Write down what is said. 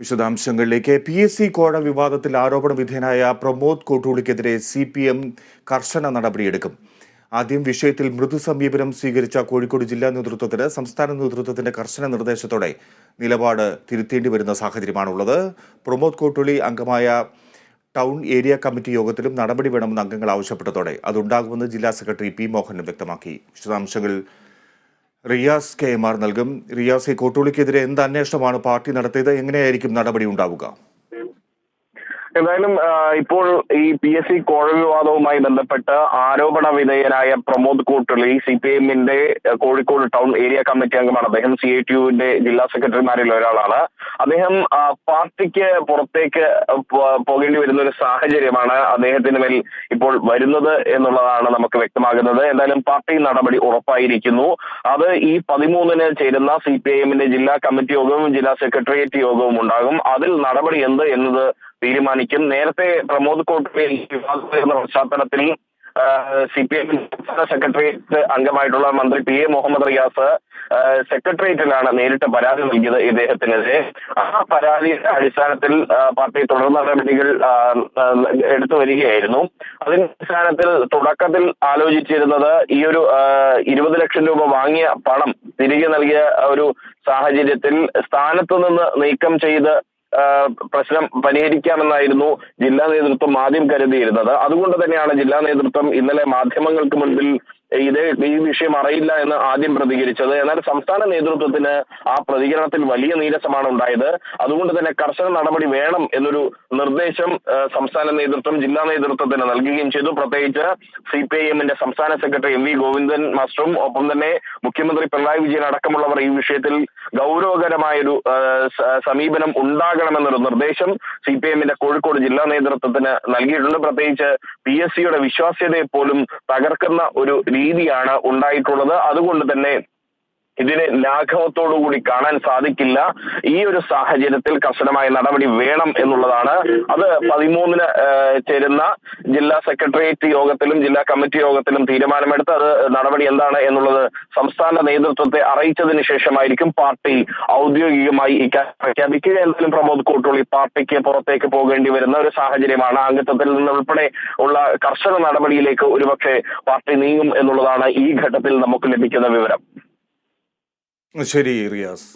വിശദാംശങ്ങളിലേക്ക്. P S C കോഴ വിവാദത്തിൽ ആരോപണ വിധേയനായ പ്രമോദ് കോട്ടൂളിക്കെതിരെ സി പി എം കർശന നടപടിയെടുക്കും. ആദ്യം വിഷയത്തിൽ മൃദു സമീപനം സ്വീകരിച്ച കോഴിക്കോട് ജില്ലാ നേതൃത്വത്തിന് സംസ്ഥാന നേതൃത്വത്തിന്റെ കർശന നിർദ്ദേശത്തോടെ നിലപാട് തിരുത്തേണ്ടി വരുന്ന സാഹചര്യമാണുള്ളത്. പ്രമോദ് കോട്ടൂളി അംഗമായ ടൗൺ ഏരിയ കമ്മിറ്റി യോഗത്തിലും നടപടി വേണമെന്ന് അംഗങ്ങൾ ആവശ്യപ്പെട്ടതോടെ അതുണ്ടാകുമെന്ന് ജില്ലാ സെക്രട്ടറി പി മോഹൻ വ്യക്തമാക്കി. വിശദാംശങ്ങൾ റിയാസ് കെ എം ആർ നൽകും. റിയാസ് ഈ കോട്ടൂളിക്കെതിരെ എന്ത് അന്വേഷണമാണ് പാർട്ടി നടത്തിയത്? എങ്ങനെയായിരിക്കും നടപടി ഉണ്ടാവുക? എന്തായാലും ഇപ്പോൾ ഈ പി എസ് സി കോഴ വിവാദവുമായി ബന്ധപ്പെട്ട് ആരോപണ വിധേയനായ പ്രമോദ് കൂട്ടുള്ളി സി പി എമ്മിന്റെ കോഴിക്കോട് ടൗൺ ഏരിയ കമ്മിറ്റി അംഗമാണ്. അദ്ദേഹം സി ഐ ടി യുവിന്റെ ജില്ലാ സെക്രട്ടറിമാരിൽ ഒരാളാണ്. അദ്ദേഹം പാർട്ടിക്ക് പുറത്തേക്ക് പോകേണ്ടി വരുന്ന ഒരു സാഹചര്യമാണ് അദ്ദേഹത്തിന് മേൽ ഇപ്പോൾ വരുന്നത് എന്നുള്ളതാണ് നമുക്ക് വ്യക്തമാകുന്നത്. എന്തായാലും പാർട്ടി നടപടി ഉറപ്പായിരിക്കുന്നു. അത് ഈ പതിമൂന്നിന് ചേരുന്ന സി പി ഐ എമ്മിന്റെ ജില്ലാ കമ്മിറ്റി യോഗവും ജില്ലാ സെക്രട്ടേറിയറ്റ് യോഗവും ഉണ്ടാകും. അതിൽ നടപടി എന്ത് എന്നത് തീരുമാനിക്കും. നേരത്തെ പ്രമോദ് കോട്ടയിൽ വിവാദം പശ്ചാത്തലത്തിൽ സി പി എം സംസ്ഥാന സെക്രട്ടേറിയറ്റ് അംഗമായിട്ടുള്ള മന്ത്രി പി എ മുഹമ്മദ് റിയാസ് സെക്രട്ടേറിയറ്റിലാണ് നേരിട്ട് പരാതി നൽകിയത് ഇദ്ദേഹത്തിനെതിരെ. ആ പരാതിയുടെ അടിസ്ഥാനത്തിൽ പാർട്ടി തുടർ നടപടികൾ എടുത്തു വരികയായിരുന്നു. അതിന്റെ അടിസ്ഥാനത്തിൽ തുടക്കത്തിൽ ആലോചിച്ചിരുന്നത് ഈ ഒരു ഇരുപത് ലക്ഷം രൂപ വാങ്ങിയ പണം തിരികെ നൽകിയ ഒരു സാഹചര്യത്തിൽ സ്ഥാനത്ത് നിന്ന് നീക്കം ചെയ്ത് പ്രശ്നം പരിഹരിക്കാമെന്നായിരുന്നു ജില്ലാ നേതൃത്വം ആദ്യം കരുതിയിരുന്നത്. അതുകൊണ്ട് തന്നെയാണ് ജില്ലാ നേതൃത്വം ഇന്നലെ മാധ്യമങ്ങൾക്ക് മുൻപിൽ ഇത് ഈ വിഷയം അറിയില്ല എന്ന് ആദ്യം പ്രതികരിച്ചത്. എന്നാൽ സംസ്ഥാന നേതൃത്വത്തിന് ആ പ്രതികരണത്തിൽ വലിയ നീരസമാണ് ഉണ്ടായത്. അതുകൊണ്ട് തന്നെ കർശന നടപടി വേണം എന്നൊരു നിർദ്ദേശം സംസ്ഥാന നേതൃത്വം ജില്ലാ നേതൃത്വത്തിന് നൽകുകയും ചെയ്തു. പ്രത്യേകിച്ച് സി പി ഐ എമ്മിന്റെ സംസ്ഥാന സെക്രട്ടറി എം വി ഗോവിന്ദൻ മാസ്റ്ററും ഒപ്പം തന്നെ മുഖ്യമന്ത്രി പിണറായി വിജയൻ അടക്കമുള്ളവർ ഈ വിഷയത്തിൽ ഗൗരവകരമായൊരു സമീപനം ഉണ്ടാകണമെന്നൊരു നിർദ്ദേശം സി പി എമ്മിന്റെ കോഴിക്കോട് ജില്ലാ നേതൃത്വത്തിന് നൽകിയിട്ടുണ്ട്. പ്രത്യേകിച്ച് പി എസ് സിയുടെ വിശ്വാസ്യതയെ പോലും തകർക്കുന്ന ഒരു രീതിയാണ് ഉണ്ടായിട്ടുള്ളത്. അതുകൊണ്ട് തന്നെ ഇതിനെ ലാഘവത്തോടുകൂടി കാണാൻ സാധിക്കില്ല. ഈ ഒരു സാഹചര്യത്തിൽ കർശനമായ നടപടി വേണം എന്നുള്ളതാണ്. അത് പതിമൂന്നിന് ചേരുന്ന ജില്ലാ സെക്രട്ടേറിയറ്റ് യോഗത്തിലും ജില്ലാ കമ്മിറ്റി യോഗത്തിലും തീരുമാനമെടുത്ത് അത് നടപടി എന്താണ് എന്നുള്ളത് സംസ്ഥാന നേതൃത്വത്തെ അറിയിച്ചതിന് ശേഷമായിരിക്കും പാർട്ടി ഔദ്യോഗികമായി ഇക്കാര്യം പ്രഖ്യാപിക്കുക. എന്തായാലും പ്രമോദ് കോട്ടൂളി പാർട്ടിക്ക് പുറത്തേക്ക് പോകേണ്ടി വരുന്ന ഒരു സാഹചര്യമാണ്. അംഗത്വത്തിൽ നിന്നുൾപ്പെടെ ഉള്ള കർശന നടപടിയിലേക്ക് ഒരുപക്ഷെ പാർട്ടി നീങ്ങും എന്നുള്ളതാണ് ഈ ഘട്ടത്തിൽ നമുക്ക് ലഭിക്കുന്ന വിവരം. ശരി റിയാസ്